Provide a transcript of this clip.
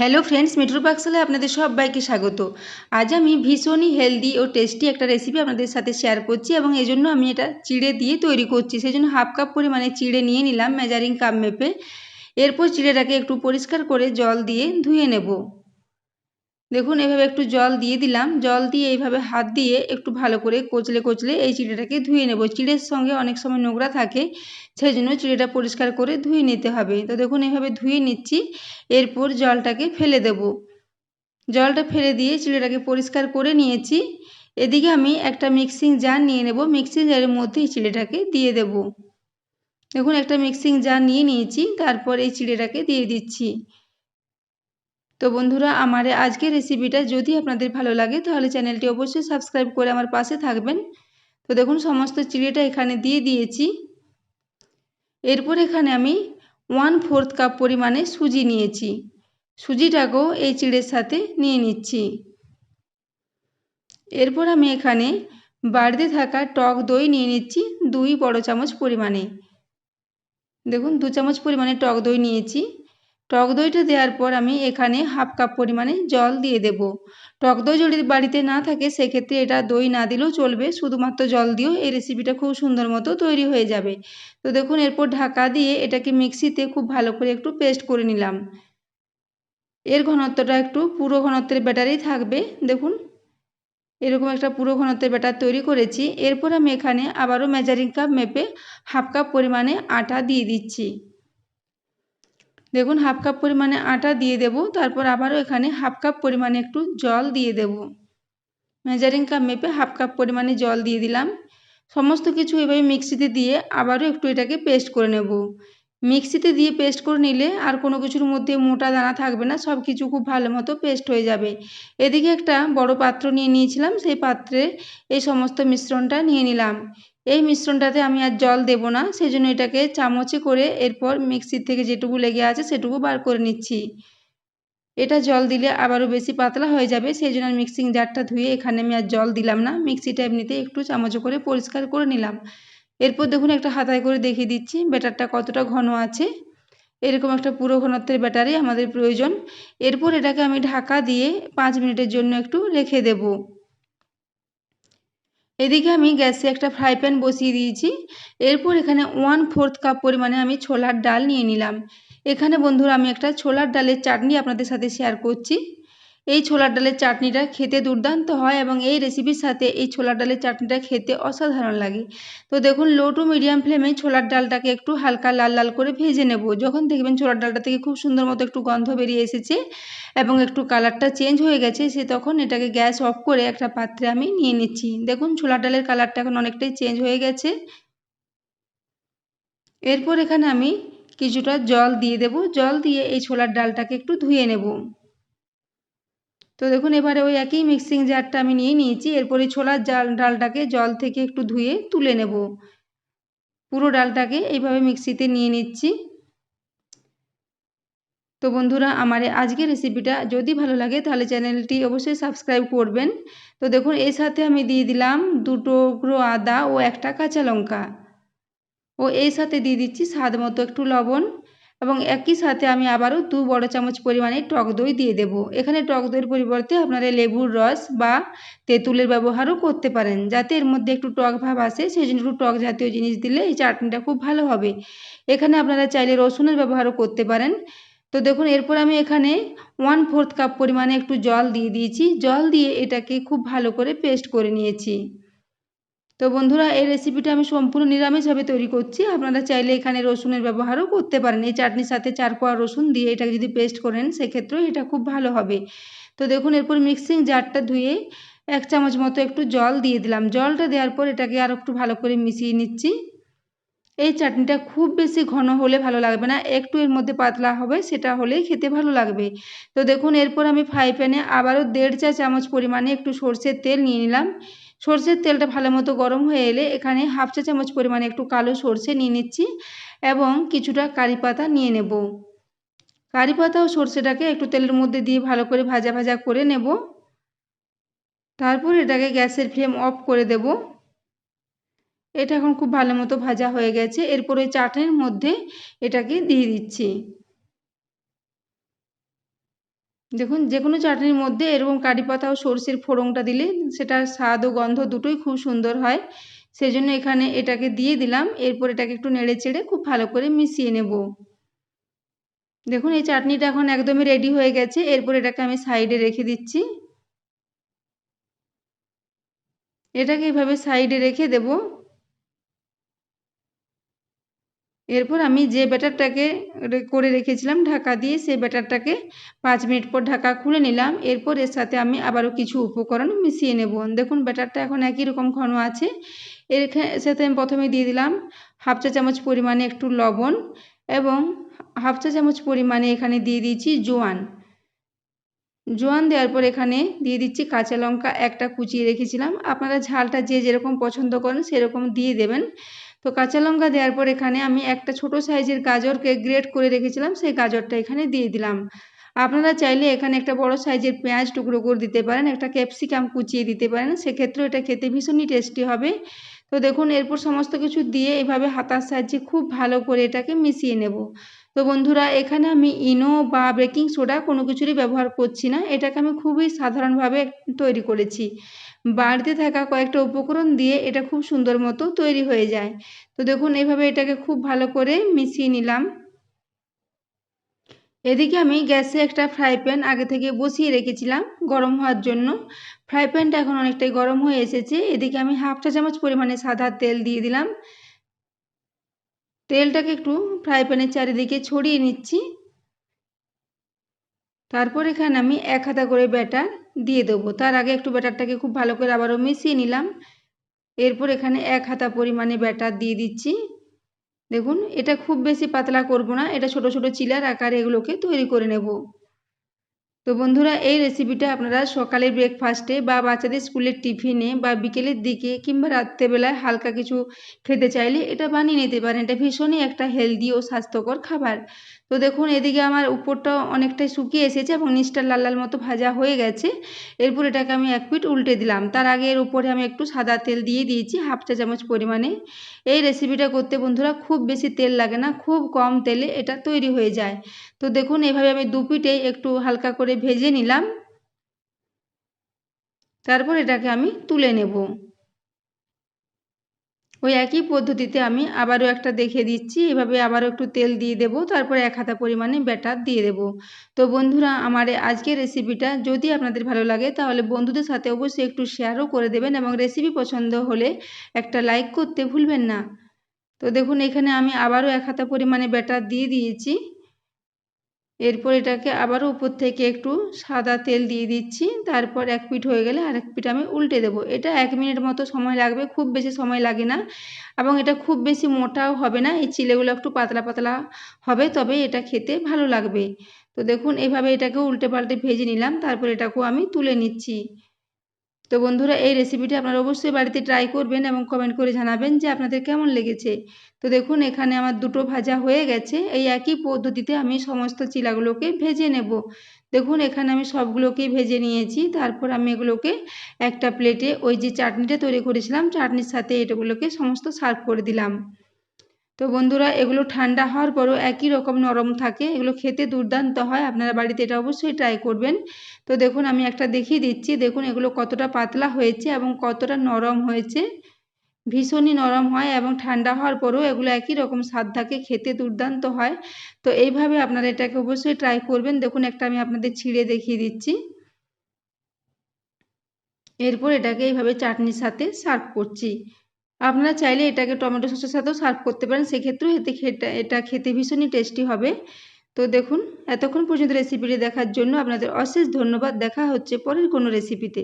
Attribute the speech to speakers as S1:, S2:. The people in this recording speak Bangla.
S1: হ্যালো ফ্রেন্ডস মিঠুর পাকশালে আপনাদের সবাইকে স্বাগত। আজ আমি ভীষণই হেলদি ও টেস্টি একটা রেসিপি আপনাদের সাথে শেয়ার করছি এবং এই জন্য আমি এটা চিড়ে দিয়ে তৈরি করছি। সেই জন্য হাফ কাপ পরিমাণে চিড়ে নিয়ে নিলাম মেজারিং কাপ মেপে। এরপর চিড়েটাকে একটু পরিষ্কার করে জল দিয়ে ধুয়ে নেব। দেখুন, এভাবে একটু জল দিয়ে দিলাম। জল দিয়ে এইভাবে হাত দিয়ে একটু ভালো করে কচলে কচলে এই চিড়েটাকে ধুয়ে নেব। চিড়ের সঙ্গে অনেক সময় নোংরা থাকে সেই জন্য চিড়েটা পরিষ্কার করে ধুয়ে নিতে হবে। তো দেখুন, এভাবে ধুয়ে নিচ্ছি। এরপর জলটাকে ফেলে দেব। জলটা ফেলে দিয়ে চিড়েটাকে পরিষ্কার করে নিয়েছি। এদিকে আমি একটা মিক্সিং জার নিয়ে নেব। মিক্সিং জারের মধ্যে চিড়েটাকে দিয়ে দেব। দেখুন, একটা মিক্সিং জার নিয়ে নিয়েছি। তারপর এই চিড়েটাকে দিয়ে দিচ্ছি। তো বন্ধুরা, আমার আজকের রেসিপিটা যদি আপনাদের ভালো লাগে, তাহলে চ্যানেলটি অবশ্যই সাবস্ক্রাইব করে আমার পাশে থাকবেন। তো দেখুন, সমস্ত চিড়েটা এখানে দিয়ে দিয়েছি। এরপর এখানে আমি ওয়ান ফোর্থ কাপ পরিমাণে সুজি নিয়েছি। সুজিটাকেও এই চিড়ের সাথে নিয়ে নিচ্ছি। এরপর আমি এখানে বাড়িতে থাকা টক দই নিয়ে নিচ্ছি দুই বড় চামচ পরিমাণে। দেখুন, দু চামচ পরিমাণে টক দই নিয়েছি। টক দইটা দেওয়ার পর আমি এখানে হাফ কাপ পরিমাণে জল দিয়ে দেব। টক দই যদি বাড়িতে না থাকে, সেক্ষেত্রে এটা দই না দিলেও চলবে। শুধুমাত্র জল দিয়েও এই রেসিপিটা খুব সুন্দর মতো তৈরি হয়ে যাবে। তো দেখুন, এরপর ঢাকা দিয়ে এটাকে মিক্সিতে খুব ভালো করে একটু পেস্ট করে নিলাম। এর ঘনত্বটা একটু পুরো ঘনত্বের ব্যাটারেই থাকবে। দেখুন, এরকম একটা পুরো ঘনত্বের ব্যাটার তৈরি করেছি। এরপর আমি এখানে আবারও মেজারিং কাপ মেপে হাফ কাপ পরিমাণে আটা দিয়ে দিচ্ছি। দেখুন হাফ কাপ পরিমাণে আটা দিয়ে দেব, তারপর আবারও এখানে হাফ কাপ পরিমাণে একটু জল দিয়ে দেব। মেজারিং কাপ মেপে হাফ কাপ পরিমাণে জল দিয়ে দিলাম। সমস্ত কিছু এভাবে মিক্সিতে দিয়ে আবারও একটু এটাকে পেস্ট করে নেব। মিক্সিতে দিয়ে পেস্ট করে নিলে আর কোনো কিছুর মধ্যে মোটা দানা থাকবে না, সব কিছু খুব ভালো মতো পেস্ট হয়ে যাবে। এদিকে একটা বড় পাত্র নিয়ে নিয়েছিলাম, সেই পাত্রে এই সমস্ত মিশ্রণটা নিয়ে নিলাম। এই মিশ্রণটাতে আমি আর জল দেব না সেই জন্য এটাকে চামচে করে এরপর মিক্সির থেকে যেটুকু লেগে আছে সেটুকু বার করে নিচ্ছি। এটা জল দিলে আবারও বেশি পাতলা হয়ে যাবে সেই জন্য মিক্সিং জারটা ধুয়ে এখানে আমি আর জল দিলাম না, মিক্সিটা এমনিতে একটু চামচে করে পরিষ্কার করে নিলাম। এরপর দেখুন একটা হাতায় করে দেখিয়ে দিচ্ছি, ব্যাটারটা কতটা ঘন আছে। এরকম একটা পুরো ঘনত্বের ব্যাটারি আমাদের প্রয়োজন। এরপর এটাকে আমি ঢাকা দিয়ে পাঁচ মিনিটের জন্য একটু রেখে দেব। এদিকে আমি গ্যাসে একটা ফ্রাই প্যান বসিয়ে দিয়েছি। এরপর এখানে ওয়ান ফোর্থ কাপ পরিমাণে আমি ছোলার ডাল নিয়ে নিলাম। এখানে বন্ধুরা, আমি একটা ছোলার ডালের চাটনি আপনাদের সাথে শেয়ার করছি। এই ছোলার ডালের চাটনিটা খেতে দুর্দান্ত হয় এবং এই রেসিপির সাথে এই ছোলার ডালের চাটনিটা খেতে অসাধারণ লাগে। তো দেখুন লো টু মিডিয়াম ফ্লেমে ছোলার ডালটাকে একটু হালকা লাল লাল করে ভেজে নেব। যখন দেখবেন ছোলার ডালটা থেকে খুব সুন্দর মতো একটু গন্ধ বেরিয়ে এসেছে এবং একটু কালারটা চেঞ্জ হয়ে গেছে, সে তখন এটাকে গ্যাস অফ করে একটা পাত্রে আমি নিয়ে নিচ্ছি। দেখুন, ছোলার ডালের কালারটা এখন অনেকটাই চেঞ্জ হয়ে গেছে। এরপর এখানে আমি কিছুটা জল দিয়ে দেব। জল দিয়ে এই ছোলার ডালটাকে একটু ধুয়ে নেব। তো দেখুন, এবারে ওই একই মিক্সিং জারটা আমি নিয়ে নিয়েছি। এরপরে ছোলার জাল, ডালটাকে জল থেকে একটু ধুয়ে তুলে নেব। পুরো ডালটাকে এইভাবে মিক্সিতে নিয়ে নিচ্ছি। তো বন্ধুরা, আমার আজকের রেসিপিটা যদি ভালো লাগে, তাহলে চ্যানেলটি অবশ্যই সাবস্ক্রাইব করবেন। তো দেখুন, এর সাথে আমি দিয়ে দিলাম দুটো টুকরো আদা ও একটা কাঁচা লঙ্কা। ও এই সাথে দিয়ে দিচ্ছি স্বাদ মতো একটু লবণ। এবং একই সাথে আমি আবারও দু বড় চামচ পরিমাণে টক দই দিয়ে দেব। এখানে টক দইয়ের পরিবর্তে আপনারা লেবুর রস বা তেঁতুলের ব্যবহারও করতে পারেন, যাতে এর মধ্যে একটু টক ভাব আসে। সেই জন্য একটু টক জাতীয় জিনিস দিলে এই চাটনিটা খুব ভালো হবে। এখানে আপনারা চাইলে রসুনের ব্যবহারও করতে পারেন। তো দেখুন, এরপর আমি এখানে ওয়ান ফোর্থ কাপ পরিমাণে একটু জল দিয়ে দিয়েছি। জল দিয়ে এটাকে খুব ভালো করে পেস্ট করে নিয়েছি। তো বন্ধুরা, এই রেসিপিটা আমি সম্পূর্ণ নিরামিষভাবে তৈরি করছি। আপনারা চাইলে এখানে রসুনের ব্যবহারও করতে পারেন। এই চাটনির সাথে চার কোয়া রসুন দিয়ে এটাকে যদি পেস্ট করেন, সেক্ষেত্রেও এটা খুব ভালো হবে। তো দেখুন, এরপর মিক্সিং জারটা ধুয়ে এক চামচ মতো একটু জল দিয়ে দিলাম। জলটা দেওয়ার পর এটাকে আর একটু ভালো করে মিশিয়ে নিচ্ছি। এই চাটনিটা খুব বেশি ঘন হলে ভালো লাগবে না। একটু এর মধ্যে পাতলা হবে, সেটা হলেই খেতে ভালো লাগবে। তো দেখুন, এরপর আমি ফ্রাই প্যানে আবারও দেড় চা চামচ পরিমাণে একটু সর্ষের তেল নিয়ে নিলাম। সর্ষের তেলটা ভালো মতো গরম হয়ে এলে এখানে হাফ চা চামচ পরিমাণে একটু কালো সর্ষে নিয়ে নিচ্ছি এবং কিছুটা কারি পাতা নিয়ে নেব। কারি পাতা ও সর্ষেটাকে একটু তেলের মধ্যে দিয়ে ভালো করে ভাজা ভাজা করে নেব। তারপর এটাকে গ্যাসের ফ্লেম অফ করে দেব। এটা এখন খুব ভালো মতো ভাজা হয়ে গেছে। এরপর ওই চাটনির মধ্যে এটাকে দিয়ে দিচ্ছি। দেখুন যে কোনো চাটনির মধ্যে এরকম কারি পাতা ও সর্ষের ফোড়নটা দিলে সেটার স্বাদ ও গন্ধ দুটোই খুব সুন্দর হয়। সেই জন্য এখানে এটাকে দিয়ে দিলাম। এরপর এটাকে একটু নেড়ে চেড়ে খুব ভালো করে মিশিয়ে নেব। দেখুন, এই চাটনিটা এখন একদমই রেডি হয়ে গেছে। এরপর এটাকে আমি সাইডে রেখে দিচ্ছি। এটাকে এভাবে সাইডে রেখে দেব। এরপর আমি যে ব্যাটারটাকে করে রেখেছিলাম ঢাকা দিয়ে, সেই ব্যাটারটাকে পাঁচ মিনিট পর ঢাকা খুলে নিলাম। এরপর এর সাথে আমি আবারও কিছু উপকরণ মিশিয়ে নেব। দেখুন, ব্যাটারটা এখন একই রকম ঘন আছে। এর সাথে আমি প্রথমে দিয়ে দিলাম হাফ চা চামচ পরিমাণে একটু লবণ এবং হাফ চা চামচ পরিমাণে এখানে দিয়ে দিয়েছি জোয়ান। জোয়ান দেওয়ার পর এখানে দিয়ে দিচ্ছি কাঁচা লঙ্কা একটা কুচিয়ে রেখেছিলাম। আপনারা ঝালটা যে যেরকম পছন্দ করেন সেরকম দিয়ে দেবেন। তো কাঁচা লঙ্কা দেওয়ার পর এখানে আমি একটা ছোট সাইজের গাজরকে গ্রেট করে রেখেছিলাম, সেই গাজরটা এখানে দিয়ে দিলাম। আপনারা চাইলে এখানে একটা বড় সাইজের পেঁয়াজ টুকরো করে দিতে পারেন, একটা ক্যাপসিকাম কুচিয়ে দিতে পারেন, সেক্ষেত্রেও এটা খেতে ভীষণই টেস্টি হবে। তো দেখুন, এরপর সমস্ত কিছু দিয়ে এভাবে হাতার সাহায্যে খুব ভালো করে এটাকে মিশিয়ে নেব। তো বন্ধুরা, এখানে আমি ইনো বা বেকিং সোডা কোনো কিছুরই ব্যবহার করছি না। এটাকে আমি খুবই সাধারণভাবে তৈরি করেছি। বাড়িতে থাকা কয়েকটা উপকরণ দিয়ে এটা খুব সুন্দর মতো তৈরি হয়ে যায়। তো দেখুন এইভাবে এটাকে খুব ভালো করে মিশিয়ে নিলাম। এদিকে আমি গ্যাসে একটা ফ্রাই প্যান আগে থেকে বসিয়ে রেখেছিলাম গরম হওয়ার জন্য। ফ্রাই প্যানটা এখন অনেকটাই গরম হয়ে এসেছে। এদিকে আমি হাফ চা চামচ পরিমাণে সাদা তেল দিয়ে দিলাম। তেলটাকে একটু ফ্রাই প্যানের চারিদিকে ছড়িয়ে নিচ্ছি। তারপর এখানে আমি এক হাতা করে ব্যাটার দিয়ে দেবো। তার আগে একটু ব্যাটারটাকে খুব ভালো করে আবারও মিশিয়ে নিলাম। এরপর এখানে এক হাতা পরিমাণে ব্যাটার দিয়ে দিচ্ছি। দেখুন, এটা খুব বেশি পাতলা করব না, এটা ছোট ছোট চিলার আকারে এগুলোকে তৈরি করে নেব। তো বন্ধুরা, এই রেসিপিটা আপনারা সকালের ব্রেকফাস্টে বা বাচ্চাদের স্কুলের টিফিনে বা বিকেলের দিকে কিংবা রাত্রেবেলায় হালকা কিছু খেতে চাইলে এটা বানিয়ে নিতে পারেন। এটা ভীষণই একটা হেলদি ও স্বাস্থ্যকর খাবার। তো দেখুন, এদিকে আমার উপরটা অনেকটাই শুকিয়ে এসেছে এবং নিচটা লাল লাল মতো ভাজা হয়ে গেছে। এরপর এটাকে আমি এক পিট উল্টে দিলাম। তার আগে এর উপরে আমি একটু সাদা তেল দিয়ে দিয়েছি, হাফ চা চামচ পরিমাণে। এই রেসিপিটা করতে বন্ধুরা, খুব বেশি তেল লাগে না, খুব কম তেলে এটা তৈরি হয়ে যায়। তো দেখুন, এভাবে আমি দু পিঠেই একটু হালকা করে ভেজে নিলাম। তারপর এটাকে আমি তুলে নেব। ওই একই পদ্ধতিতে আমি আবারও একটা দেখে দিচ্ছি। এভাবে আবারও একটু তেল দিয়ে দেব, তারপরে এক হাতা পরিমাণে ব্যাটার দিয়ে দেব। তো বন্ধুরা, আমার আজকের রেসিপিটা যদি আপনাদের ভালো লাগে, তাহলে বন্ধুদের সাথে অবশ্যই একটু শেয়ারও করে দেবেন এবং রেসিপি পছন্দ হলে একটা লাইক করতে ভুলবেন না। তো দেখুন, এখানে আমি আবারও এক হাতা পরিমাণে ব্যাটার দিয়ে দিয়েছি। এরপর এটাকে আবারও উপর থেকে একটু সাদা তেল দিয়ে দিচ্ছি, তারপর এক পিঠ হয়ে গেলে আর এক পিঠ আমি উল্টে দেব। এটা এক মিনিট মতো সময় লাগবে, খুব বেশি সময় লাগে না এবং এটা খুব বেশি মোটাও হবে না, এই চিলেগুলো একটু পাতলা পাতলা হবে, তবে এটা খেতে ভালো লাগবে। তো দেখুন, এভাবে এটাকে উল্টে পাল্টে ভেজে নিলাম, তারপর এটাকেও আমি তুলে নিচ্ছি। তো বন্ধুরা, এই রেসিপিটি আপনারা অবশ্যই বাড়িতে ট্রাই করবেন এবং কমেন্ট করে জানাবেন যে আপনাদের কেমন লেগেছে। তো দেখুন, এখানে আমার দুটো ভাজা হয়ে গেছে। এই একই পদ্ধতিতে আমি সমস্ত চিলাগুলোকে ভেজে নেব। দেখুন, এখানে আমি সবগুলোকেই ভেজে নিয়েছি। তারপর আমি এগুলোকে একটা প্লেটে ওই যে চাটনিটা তৈরি করেছিলাম, চাটনির সাথে এটাগুলোকে সমস্ত সার্ভ করে দিলাম। তো বন্ধুরা, এগুলো ঠান্ডা হওয়ার পরও একই রকম নরম থাকে। এগুলো খেতে দুর্দান্ত হয়, আপনারা বাড়িতে এটা অবশ্যই ট্রাই করবেন। তো দেখুন, আমি একটা দেখিয়ে দিচ্ছি। দেখুন, এগুলো কতটা পাতলা হয়েছে এবং কতটা নরম হয়েছে। ভীষণই নরম হয় এবং ঠান্ডা হওয়ার পরেও এগুলো একই রকম স্বাদ থাকে, খেতে দুর্দান্ত হয়। তো এইভাবে আপনারা এটাকে অবশ্যই ট্রাই করবেন। দেখুন, একটা আমি আপনাদের ছিঁড়ে দেখিয়ে দিচ্ছি। এরপর এটাকে এইভাবে চাটনির সাথে সার্ভ করছি। আপনারা চাইলে এটাকে টমেটো সসের সাথেও সার্ভ করতে পারেন। সেক্ষেত্রেও এতে এটা খেতে ভীষণই টেস্টি হবে। তো দেখুন, এতক্ষণ পর্যন্ত রেসিপিটি দেখার জন্য আপনাদের অশেষ ধন্যবাদ। দেখা হচ্ছে পরের কোনো রেসিপিতে